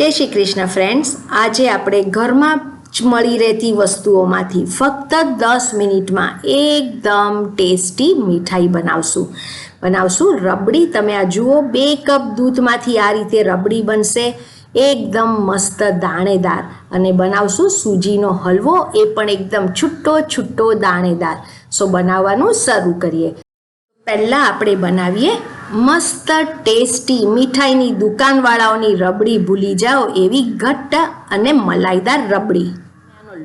જય શ્રી કૃષ્ણ ફ્રેન્ડ્સ આજે આપણે ઘરમાં જ મળી રહેતી વસ્તુઓમાંથી ફક્ત દસ મિનિટમાં એકદમ ટેસ્ટી મીઠાઈ બનાવશું. બનાવશું રબડી. તમે આ જુઓ, બે કપ દૂધમાંથી આ રીતે રબડી બનશે. એકદમ મસ્ત દાણેદાર. અને બનાવશું સૂજીનો હલવો, એ પણ એકદમ છૂટો છૂટો દાણેદાર. સો બનાવવાનું શરૂ કરીએ. પહેલાં આપણે બનાવીએ મસ્ત, ટેસ્ટી મીઠાઈની દુકાનવાળાઓની રબડી ભૂલી જાઓ એવી ઘટ્ટ અને મલાઈદાર રબડી.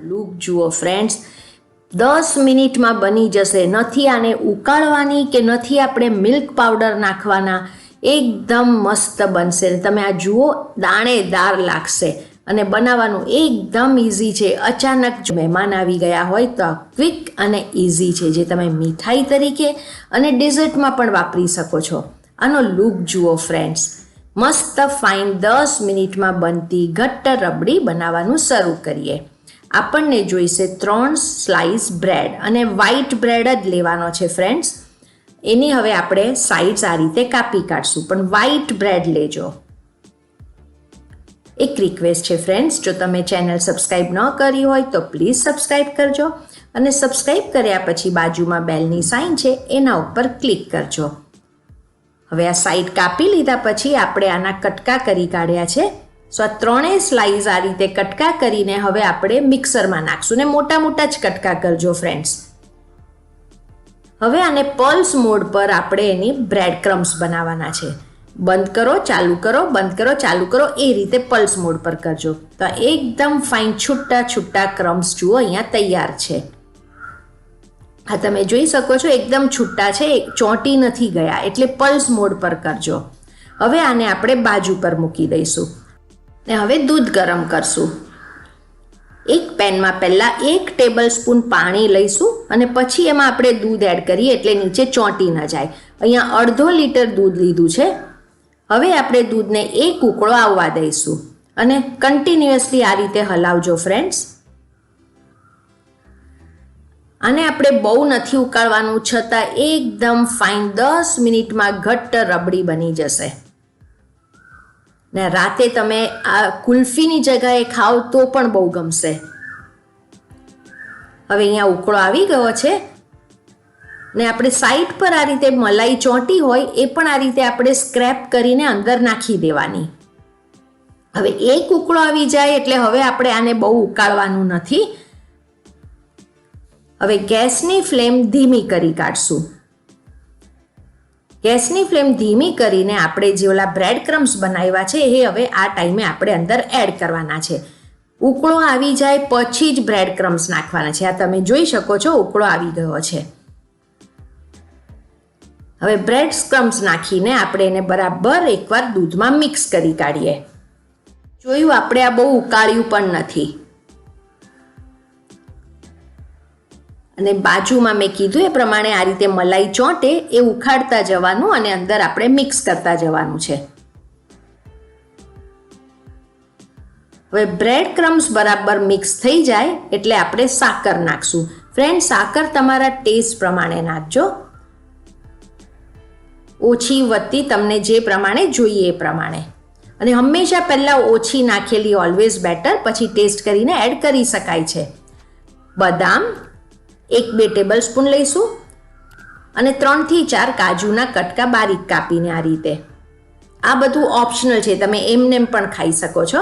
લૂક જુઓ ફ્રેન્ડ્સ દસ મિનિટમાં બની જશે. નથી આને ઉકાળવાની કે નથી આપણે મિલ્ક પાવડર નાખવાના. એકદમ મસ્ત બનશે. તમે આ જુઓ, દાણેદાર લાગશે. અને બનાવવાનું એકદમ ઇઝી છે. અચાનક જો મહેમાન આવી ગયા હોય તો ક્વિક અને ઇઝી છે જે તમે મીઠાઈ તરીકે અને ડેઝર્ટમાં પણ વાપરી શકો છો. આનો લુક જુઓ ફ્રેન્ડ્સ મસ્ત ફાઇન દસ મિનિટમાં બનતી ઘટ્ટ રબડી બનાવવાનું શરૂ કરીએ. આપણને જોઈશે ત્રણ સ્લાઇસ બ્રેડ અને વ્હાઈટ બ્રેડ જ લેવાનો છે ફ્રેન્ડ્સ એની હવે આપણે સાઇડ્સ આ રીતે કાપી કાઢશું. પણ વ્હાઈટ બ્રેડ લેજો. એક રિક્વેસ્ટ છે ફ્રેન્ડ્સ જો તમે ચેનલ સબસ્ક્રાઈબ ન કરી હોય તો પ્લીઝ સબસ્ક્રાઈબ કરજો અને સબસ્ક્રાઈબ કર્યા પછી બાજુમાં બેલની સાઇન છે એના ઉપર ક્લિક કરજો. હવે આ સાઈડ કાપી લીધા પછી આપણે આના કટકા કરી કાઢ્યા છે. સો આ ત્રણેય સ્લાઈસ આ રીતે કટકા કરીને હવે આપણે મિક્સરમાં નાખશું ને મોટા મોટા જ કટકા કરજો ફ્રેન્ડ્સ હવે આને પલ્સ મોડ પર આપણે એની બ્રેડ ક્રમ્સ બનાવવાના છે. બંધ કરો, ચાલુ કરો, બંધ કરો, ચાલુ કરો, એ રીતે પલ્સ મોડ પર કરજો. તો એકદમ ફાઇન છૂટા છૂટા ક્રમ્સ જુઓ, અહીંયા તૈયાર છે. હા તમે જોઈ શકો છો, એકદમ છૂટા છે ચોંટી નથી ગયા, એટલે પલ્સ મોડ પર કરજો. હવે આને આપણે બાજુ પર મૂકી દઈશું. ને હવે દૂધ ગરમ કરશું. એક પેનમાં પહેલાં એક ટેબલ સ્પૂન પાણી લઈશું અને પછી એમાં આપણે દૂધ એડ કરીએ એટલે નીચે ચોંટી ન જાય. અહીંયા અડધો લીટર દૂધ લીધું છે. હવે આપણે દૂધને એક ઉકળો આવવા દઈશું અને કન્ટિન્યુઅસલી આ રીતે હલાવજો ફ્રેન્ડ્સ આને આપણે બહુ નથી ઉકાળવાનું છતાં એકદમ ફાઇન દસ મિનિટમાં ઘટ્ટ રબડી બની જશે. ને રાતે તમે આ કુલ્ફીની જગાએ ખાઓ તો પણ બહુ ગમશે. હવે અહીંયા ઉકળો આવી ગયો છે. ને આપણે સાઈડ પર આ રીતે મલાઈ ચોંટી હોય, એ પણ આ રીતે આપણે સ્ક્રેપ કરીને અંદર નાખી દેવાની. હવે એક ઉકળો આવી જાય એટલે હવે આપણે આને બહુ ઉકાળવાનું નથી. હવે ગેસની ફ્લેમ ધીમી કરી કાઢશું. ગેસની ફ્લેમ ધીમી કરીને આપણે જે ઓલા બ્રેડ ક્રમ્સ બનાવ્યા છે, એ હવે આ ટાઈમે આપણે અંદર એડ કરવાના છે. ઉકળો આવી જાય, પછી જ બ્રેડ ક્રમ્સ નાખવાના છે. આ તમે જોઈ શકો છો, ઉકળો આવી ગયો છે. હવે બ્રેડ સ્ક્રમ્સ નાખીને આપણે એને બરાબર એકવાર દૂધમાં મિક્સ કરી કાઢીએ. જોયું, આપણે આ બહુ ઉકાળ્યું પણ નથી. અને બાજુમાં મેં કીધું એ પ્રમાણે આ રીતે મલાઈ ચોંટે એ ઉખાડતા જવાનું અને અંદર આપણે મિક્સ કરતા જવાનું છે. હવે બ્રેડ ક્રમ્સ બરાબર મિક્સ થઈ જાય એટલે આપણે સાકર નાખશું. ફ્રેન્ડ સાકર તમારા ટેસ્ટ પ્રમાણે નાખજો. ઓછી વધતી તમને જે પ્રમાણે જોઈએ એ પ્રમાણે. અને હંમેશા પહેલાં ઓછી નાખેલી ઓલવેઝ બેટર પછી ટેસ્ટ કરીને એડ કરી શકાય છે. બદામ એક બે ટેબલ સ્પૂન લઈશું અને ત્રણથી ચાર કાજુના કટકા બારીક કાપીને આ રીતે. આ બધું ઓપ્શનલ છે, તમે એમને પણ ખાઈ શકો છો.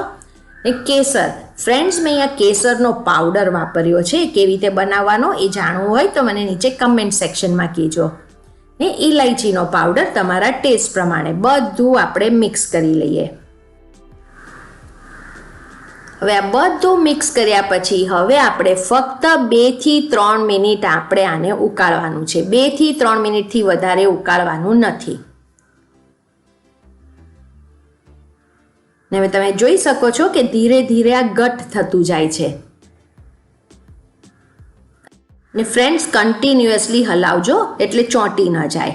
ને કેસર ફ્રેન્ડ્સ મેં અહીંયા કેસરનો પાવડર વાપર્યો છે, કેવી રીતે બનાવવાનો એ જાણવું હોય તો મને નીચે કમેન્ટ સેક્શનમાં કહેજો. ને ઇલાયચીનો પાવડર તમારા ટેસ્ટ પ્રમાણે બધું આપણે મિક્સ કરી લઈએ. હવે આ બધું મિક્સ કર્યા પછી હવે આપણે ફક્ત બેથી ત્રણ મિનિટ આપણે આને ઉકાળવાનું છે. બેથી ત્રણ મિનિટથી વધારે ઉકાળવાનું નથી. હવે તમે જોઈ શકો છો કે ધીરે ધીરે આ ઘટ થતું જાય છે. ને ફ્રેન્ડ્સ કન્ટિન્યુઅસલી હલાવજો એટલે ચોંટી ન જાય.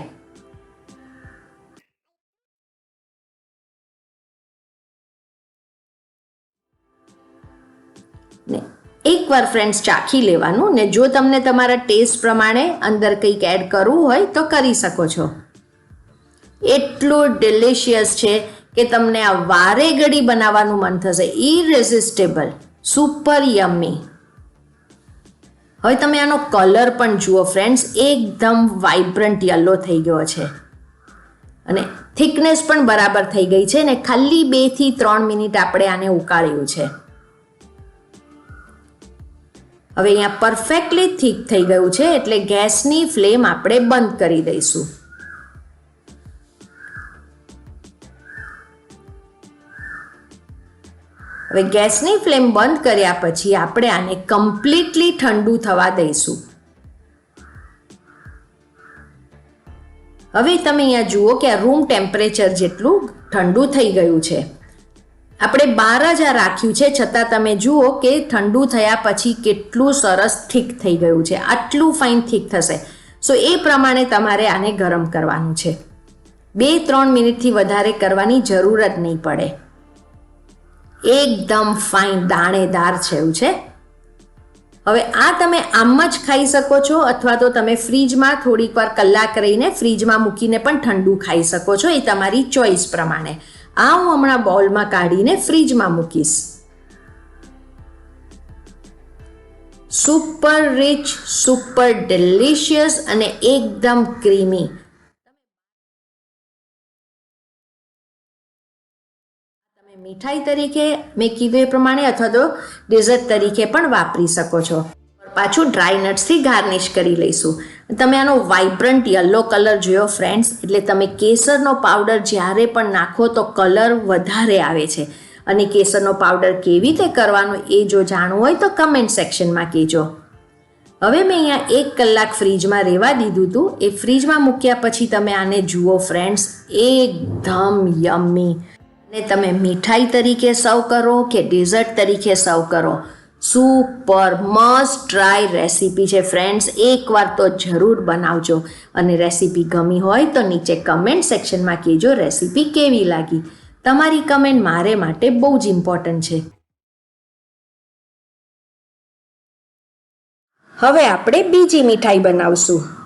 ને એકવાર ફ્રેન્ડ્સ ચાખી લેવાનું ને જો તમને તમારા ટેસ્ટ પ્રમાણે અંદર કંઈક એડ કરવું હોય તો કરી શકો છો. એટલું ડિલિશિયસ છે કે તમને આ વારે ઘડી બનાવવાનું મન થશે. ઇરેઝિસ્ટેબલ સુપર યમ્મી હવે તમે આનો કલર પણ જુઓ ફ્રેન્ડ્સ એકદમ વાઇબ્રન્ટ યલો થઈ ગયો છે. અને થિકનેસ પણ બરાબર થઈ ગઈ છે ને ખાલી બેથી ત્રણ મિનિટ આપણે આને ઉકાળ્યું છે. હવે અહીંયા પરફેક્ટલી થીક થઈ ગયું છે એટલે ગેસની ફ્લેમ આપણે બંધ કરી દઈશું. હવે ગેસની ફ્લેમ બંધ કર્યા પછી આપણે આને કમ્પ્લીટલી ઠંડુ થવા દઈશું. હવે તમે અહીંયા જુઓ કે આ રૂમ ટેમ્પરેચર જેટલું ઠંડુ થઈ ગયું છે. આપણે બાર જ આ રાખ્યું છે, છતાં તમે જુઓ કે ઠંડુ થયા પછી કેટલું સરસ થીક થઈ ગયું છે, આટલું ફાઇન થીક થશે. સો એ પ્રમાણે તમારે આને ગરમ કરવાનું છે. બે ત્રણ મિનિટથી વધારે કરવાની જરૂર જ નહીં પડે. એકદમ ફાઇન દાણેદાર છે એવું છે. હવે આ તમે આમ જ ખાઈ શકો છો અથવા તો તમે ફ્રીજમાં થોડીક વાર કલાક રહીને ફ્રીજમાં મૂકીને પણ ઠંડુ ખાઈ શકો છો, એ તમારી ચોઈસ પ્રમાણે. આ હું હમણાં બોલમાં કાઢીને ફ્રીજમાં મૂકીશ. સુપર રિચ સુપર ડિલિશિયસ અને એકદમ ક્રીમી મીઠાઈ તરીકે મેં કીધું એ પ્રમાણે અથવા તો ડેઝર્ટ તરીકે પણ વાપરી શકો છો. પાછું ડ્રાય નટ્સથી ગાર્નિશ કરી લઈશું. તમે આનો વાઇબ્રન્ટ યલો કલર જોયો ફ્રેન્ડ્સ એટલે તમે કેસરનો પાવડર જ્યારે પણ નાખો તો કલર વધારે આવે છે. અને કેસરનો પાવડર કેવી રીતે કરવાનો એ જો જાણવું હોય તો કમેન્ટ સેક્શનમાં કહેજો. હવે મેં અહીંયા એક કલાક ફ્રીજમાં રહેવા દીધું હતું. એ ફ્રીજમાં મૂક્યા પછી તમે આને જુઓ ફ્રેન્ડ્સ એકદમ યમ્મી ને તમે મીઠાઈ તરીકે સર્વ કરો કે ડેઝર્ટ તરીકે સર્વ કરો? સુપર મસ્ટ ટ્રાય રેસીપી છે ફ્રેન્ડ્સ એકવાર તો જરૂર બનાવજો. અને રેસીપી ગમી હોય તો નીચે કમેન્ટ સેક્શનમાં કહેજો રેસીપી કેવી લાગી. તમારી કમેન્ટ મારે માટે બહુ જ ઇમ્પોર્ટન્ટ છે. હવે આપણે બીજી મીઠાઈ બનાવશું.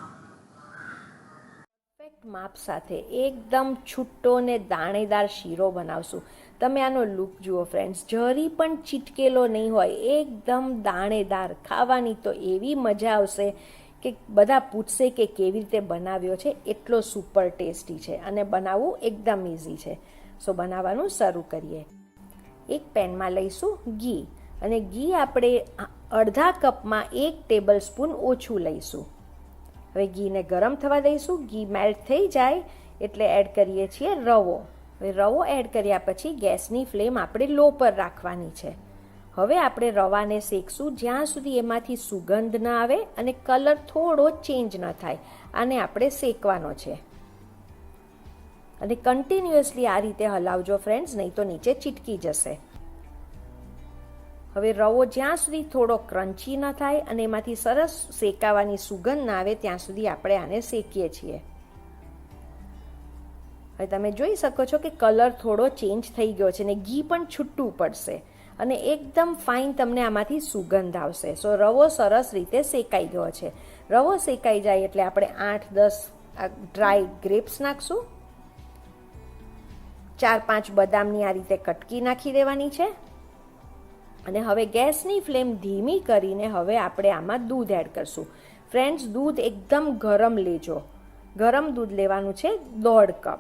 માપ સાથે એકદમ છૂટો ને દાણેદાર શીરો બનાવશું. તમે આનો લુક જુઓ ફ્રેન્ડ્સ જરી પણ ચીટકેલો નહીં હોય, એકદમ દાણેદાર. ખાવાની તો એવી મજા આવશે કે બધા પૂછશે કે કેવી રીતે બનાવ્યો છે, એટલો સુપર ટેસ્ટી છે અને બનાવવું એકદમ ઇઝી છે. સો બનાવવાનું શરૂ કરીએ. એક પેનમાં લઈશું ઘી અને ઘી આપણે અડધા કપમાં એક ટેબલ સ્પૂન ઓછું લઈશું. હવે ઘીને ગરમ થવા દઈશું. ઘી મેલ્ટ થઈ જાય એટલે એડ કરીએ છીએ રવો. હવે રવો એડ કર્યા પછી ગેસની ફ્લેમ આપણે લો પર રાખવાની છે. હવે આપણે રવાને શેકશું જ્યાં સુધી એમાંથી સુગંધ ન આવે અને કલર થોડો ચેન્જ ન થાય. આને આપણે શેકવાનો છે. અને કન્ટિન્યુઅસલી આ રીતે હલાવજો ફ્રેન્ડ્સ નહીં તો નીચે ચીટકી જશે. હવે રવો જ્યાં સુધી થોડો ક્રન્ચી ન થાય અને એમાંથી સરસ શેકાવાની સુગંધ ના આવે, ત્યાં સુધી આપણે આને શેકીએ છીએ. હવે તમે જોઈ શકો છો કે કલર થોડો ચેન્જ થઈ ગયો છે ને ઘી પણ છૂટું પડશે અને એકદમ ફાઇન તમને આમાંથી સુગંધ આવશે. સો રવો સરસ રીતે શેકાઈ ગયો છે. રવો શેકાઈ જાય એટલે આપણે આઠ, દસ ડ્રાય ગ્રેપ્સ નાખશું. ચાર, પાંચ બદામની આ રીતે કટકી નાખી દેવાની છે. અને હવે ગેસની ફ્લેમ ધીમી કરીને હવે આપણે આમાં દૂધ એડ કરશું. ફ્રેન્ડ્સ, દૂધ એકદમ ગરમ લેજો. ગરમ દૂધ લેવાનું છે દોઢ કપ.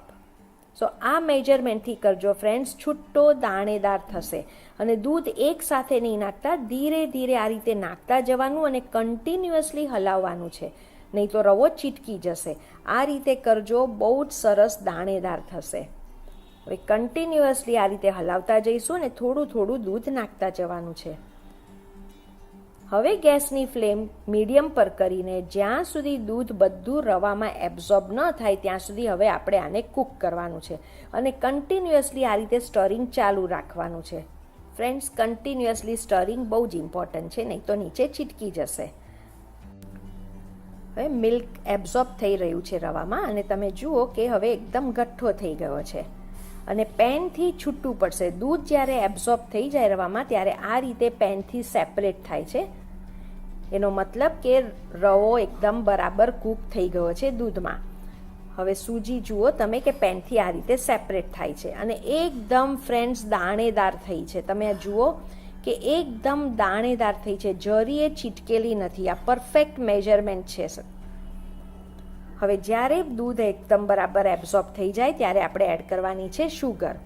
સો આ મેજરમેન્ટથી કરજો ફ્રેન્ડ્સ, છૂટો દાણેદાર થશે. અને દૂધ એક સાથે નહીં નાખતા, ધીરે ધીરે આ રીતે નાખતા જવાનું અને કન્ટિન્યુઅસલી હલાવવાનું છે. નહીં તો રવો ચીટકી જશે. આ રીતે કરજો, બહુ જ સરસ દાણેદાર થશે. હવે કન્ટિન્યુઅસલી આ રીતે હલાવતા જઈશું અને થોડું થોડું દૂધ નાખતા જવાનું છે. હવે ગેસની ફ્લેમ મીડિયમ પર કરીને જ્યાં સુધી દૂધ બધું રવામાં એબ્ઝોર્બ ન થાય ત્યાં સુધી હવે આપણે આને કૂક કરવાનું છે. અને કન્ટિન્યુઅસલી આ રીતે સ્ટરિંગ ચાલુ રાખવાનું છે. ફ્રેન્ડ્સ કન્ટિન્યુઅસલી સ્ટરિંગ બહુ જ ઇમ્પોર્ટન્ટ છે, નહીં તો નીચે છીટકી જશે. હવે મિલ્ક એબ્ઝોર્બ થઈ રહ્યું છે રવામાં અને તમે જુઓ કે હવે એકદમ ગઠ્ઠો થઈ ગયો છે. અને પેનથી છૂટું પડશે. દૂધ જ્યારે એબ્ઝોર્બ થઈ જાય રવામાં, ત્યારે આ રીતે પેનથી સેપરેટ થાય છે. એનો મતલબ કે રવો એકદમ બરાબર કૂક થઈ ગયો છે દૂધમાં. હવે સૂજી, જુઓ તમે કે પેનથી આ રીતે સેપરેટ થાય છે. અને એકદમ ફ્રેન્ડ્સ દાણેદાર થઈ છે. તમે આ જુઓ કે એકદમ દાણેદાર થઈ છે. જરીએ છીટકેલી નથી. આ પરફેક્ટ મેજરમેન્ટ છે. હવે જ્યારે દૂધ એકદમ બરાબર એબ્ઝોર્બ થઈ જાય, ત્યારે આપણે એડ કરવાની છે શુગર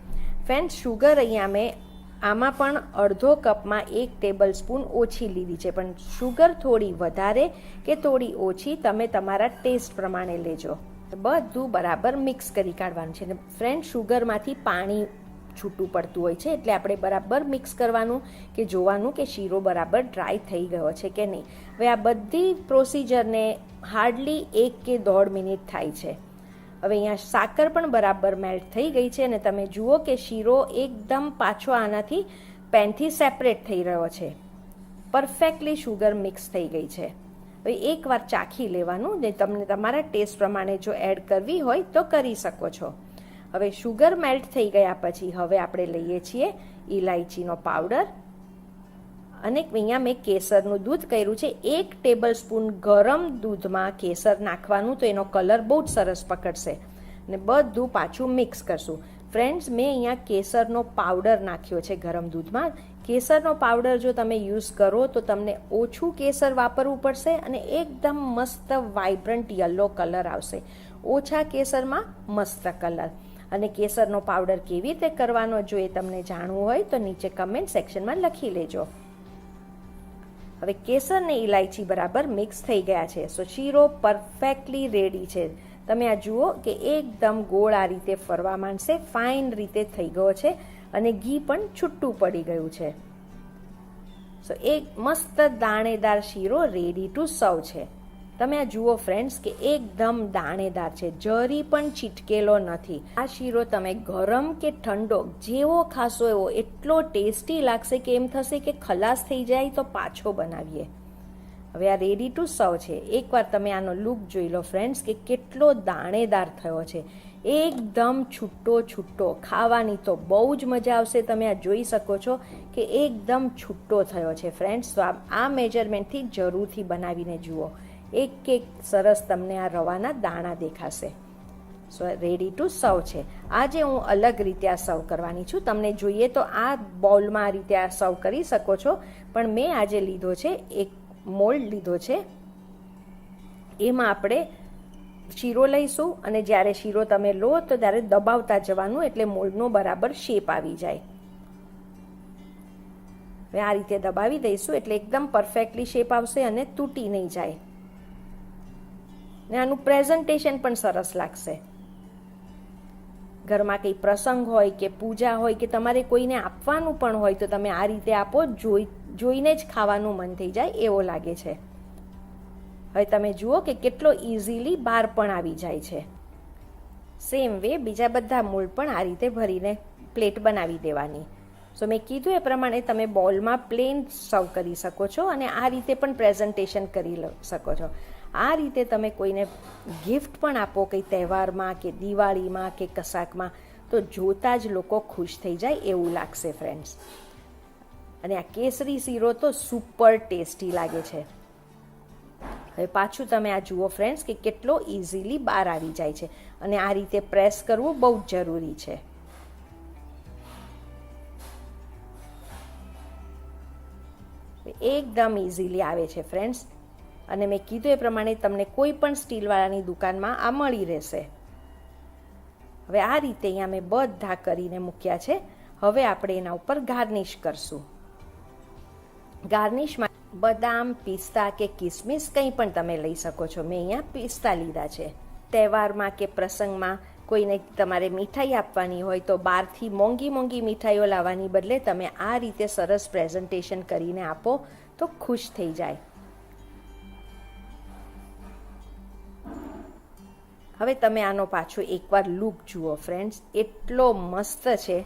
ફ્રેન્ડ શુગર અહીંયા મેં આમાં પણ અડધો કપમાં એક ટેબલ સ્પૂન ઓછી લીધી છે. પણ શુગર થોડી વધારે કે થોડી ઓછી તમે તમારા ટેસ્ટ પ્રમાણે લેજો. બધું બરાબર મિક્સ કરી કાઢવાનું છે. ફ્રેન્ડ શુગરમાંથી પાણી છૂટું પડતું હોય છે એટલે આપણે બરાબર મિક્સ કરવાનું કે જોવાનું કે શીરો બરાબર ડ્રાય થઈ ગયો છે કે નહીં. હવે આ બધી પ્રોસિજરને હાર્ડલી એક કે દોઢ મિનિટ થાય છે. હવે અહીંયા સાકર પણ બરાબર મેલ્ટ થઈ ગઈ છે અને તમે જુઓ કે શીરો એકદમ પાછો આનાથી પેનથી સેપરેટ થઈ રહ્યો છે. પરફેક્ટલી શુગર મિક્સ થઈ ગઈ છે. હવે એકવાર ચાખી લેવાનું ને તમને તમારા ટેસ્ટ પ્રમાણે જો એડ કરવી હોય તો કરી શકો છો. હવે શુગર મેલ્ટ થઈ ગયા પછી હવે આપણે લઈએ છીએ ઇલાયચીનો પાવડર અને અહીંયા મેં કેસરનું દૂધ કર્યું છે. એક ટેબલ સ્પૂન ગરમ દૂધમાં કેસર નાખવાનું તો એનો કલર બહુ જ સરસ પકડશે. ને બધું પાછું મિક્સ કરશું. ફ્રેન્ડ્સ મેં અહીંયા કેસરનો પાવડર નાખ્યો છે ગરમ દૂધમાં. કેસરનો પાવડર જો તમે યુઝ કરો તો તમને ઓછું કેસર વાપરવું પડશે અને એકદમ મસ્ત વાઇબ્રન્ટ યલો કલર આવશે. ઓછા કેસરમાં મસ્ત કલર અને કેસરનો પાવડર કેવી રીતે કરવાનો જો એ તમને જાણવું હોય તો નીચે કમેન્ટ સેક્શનમાં લખી લેજો. હવે કેસર ને ઇલાયચી બરાબર મિક્સ થઈ ગયા છે. સો શીરો પરફેક્ટલી રેડી છે. તમે આ જુઓ કે એકદમ ગોળ આ રીતે ફરવા માંડશે ફાઇન રીતે થઈ ગયો છે અને ઘી પણ છૂટું પડી ગયું છે. સો એક મસ્ત દાણેદાર શીરો રેડી ટુ સર્વ છે. તમે આ જુઓ ફ્રેન્ડ્સ કે એકદમ દાણેદાર છે, જરી પણ છીટકેલો નથી. આ શીરો તમે ગરમ કે ઠંડો, જેવો ખાશો એવો, એટલો ટેસ્ટી લાગશે કે એમ થશે કે ખલાસ થઈ જાય તો પાછો બનાવીએ. હવે આ રેડી ટુ સર્વ છે. એકવાર તમે આનો લુક જોઈ લો ફ્રેન્ડ્સ કે કેટલો દાણેદાર થયો છે. એકદમ છૂટો છૂટો, ખાવાની તો બહુ જ મજા આવશે, તમે આ જોઈ શકો છો કે એકદમ છૂટો થયો છે ફ્રેન્ડ્સ તો આ મેજરમેન્ટથી જરૂરથી બનાવીને જુઓ. એક એક સરસ તમને આ રવાના દાણા દેખાશે. સો રેડી ટુ સર્વ છે. આજે હું અલગ રીતે આ સર્વ કરવાની છું. તમને જોઈએ તો આ બોલમાં આ રીતે આ સર્વ કરી શકો છો. પણ મેં આજે લીધો છે, એક મોલ્ડ લીધો છે. એમાં આપણે શીરો લઈશું અને જ્યારે શીરો તમે લો તો ત્યારે દબાવતા જવાનું એટલે મોલ્ડનો બરાબર શેપ આવી જાય. હવે આ રીતે દબાવી દઈશું એટલે એકદમ પરફેક્ટલી શેપ આવશે અને તૂટી નહીં જાય. ને આનું પ્રેઝન્ટેશન પણ સરસ લાગશે. ઘરમાં કંઈ પ્રસંગ હોય કે પૂજા હોય કે તમારે કોઈને આપવાનું પણ હોય તો તમે આ રીતે આપો, જોઈ, જોઈને જ ખાવાનું મન થઈ જાય એવો લાગે છે. હવે તમે જુઓ કે કેટલો ઇઝીલી બહાર પણ આવી જાય છે. સેમ વે બીજા બધા મૂળ પણ આ રીતે ભરીને પ્લેટ બનાવી દેવાની. સો મેં કીધું એ પ્રમાણે તમે બોલમાં પ્લેન સર્વ કરી શકો છો અને આ રીતે પણ પ્રેઝન્ટેશન કરી શકો છો. આ રીતે તમે કોઈને ગિફ્ટ પણ આપો કંઈ તહેવારમાં કે દિવાળીમાં કે કશાકમાં, તો જોતાં જ લોકો ખુશ થઈ જાય એવું લાગશે ફ્રેન્ડ્સ અને આ કેસરી શીરો તો સુપર ટેસ્ટી લાગે છે. હવે પાછું તમે આ જુઓ ફ્રેન્ડ્સ કે કેટલો ઇઝીલી બહાર આવી જાય છે. અને આ રીતે પ્રેસ કરવું બહુ જ જરૂરી છે. એકદમ ઇઝીલી આવે છે ફ્રેન્ડ્સ અને મેં કીધું એ પ્રમાણે તમને કોઈ પણ સ્ટીલવાળાની દુકાનમાં આ મળી રહેશે. હવે આ રીતે અહીંયા મેં બધા કરીને મૂક્યા છે. હવે આપણે એના ઉપર ગાર્નિશ કરશું. ગાર્નિશમાં બદામ, પિસ્તા કે કિસમિસ કંઈ પણ તમે લઈ શકો છો. મેં અહીંયા પિસ્તા લીધા છે. તહેવારમાં કે પ્રસંગમાં કોઈને તમારે મીઠાઈ આપવાની હોય તો બહારથી મોંઘી મોંઘી મીઠાઈઓ લાવવાની બદલે તમે આ રીતે સરસ પ્રેઝન્ટેશન કરીને આપો તો ખુશ થઈ જાય. હવે તમે આનો પાછો એકવાર લુક જુઓ ફ્રેન્ડ્સ એટલો મસ્ત છે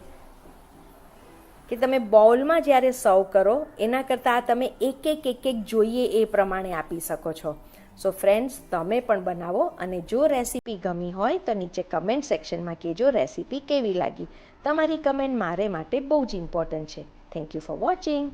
કે તમે બાઉલમાં જ્યારે સર્વ કરો, એના કરતાં આ તમે એક એક એક એક જોઈએ એ પ્રમાણે આપી શકો છો. સો ફ્રેન્ડ્સ તમે પણ બનાવો અને જો રેસીપી ગમી હોય તો નીચે કમેન્ટ સેક્શનમાં કહેજો રેસીપી કેવી લાગી. તમારી કમેન્ટ મારે માટે બહુ જ ઇમ્પોર્ટન્ટ છે. Thank you for watching